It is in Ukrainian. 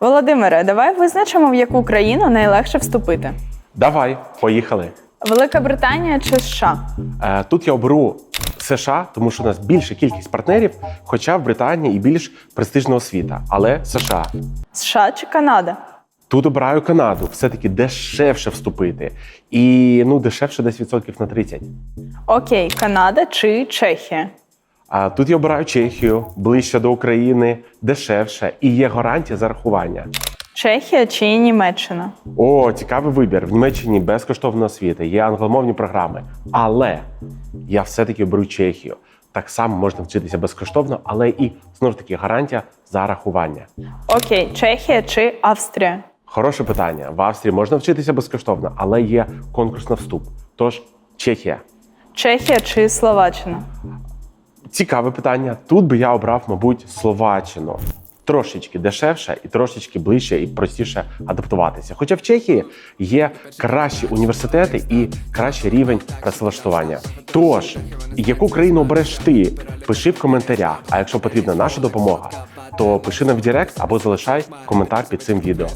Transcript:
Володимире, давай визначимо, в яку країну найлегше вступити: Давай, поїхали. Велика Британія чи США? Е, Тут я оберу США, тому що у нас більша кількість партнерів, хоча в Британії і більш престижна освіта, але США. США чи Канада? Тут обираю Канаду, все-таки дешевше вступити. І ну, дешевше десь відсотків на 30. Окей, Канада чи Чехія? А тут я обираю Чехію, ближче до України, дешевше і є гарантія зарахування. Чехія чи Німеччина? О, цікавий вибір. В Німеччині безкоштовна освіта, є англомовні програми. Але я все-таки беру Чехію. Так само можна вчитися безкоштовно, але і знову ж таки гарантія зарахування. Окей, Чехія чи Австрія? Хороше питання. В Австрії можна вчитися безкоштовно, але є конкурс на вступ. Тож Чехія. Чехія чи Словаччина? Цікаве питання. Тут би я обрав, мабуть, Словаччину. Трошечки дешевше і трошечки ближче і простіше адаптуватися. Хоча в Чехії є кращі університети і кращий рівень працевлаштування. Тож, яку країну обереш ти? Пиши в коментарях. А якщо потрібна наша допомога, то пиши нам в Директ або залишай коментар під цим відео.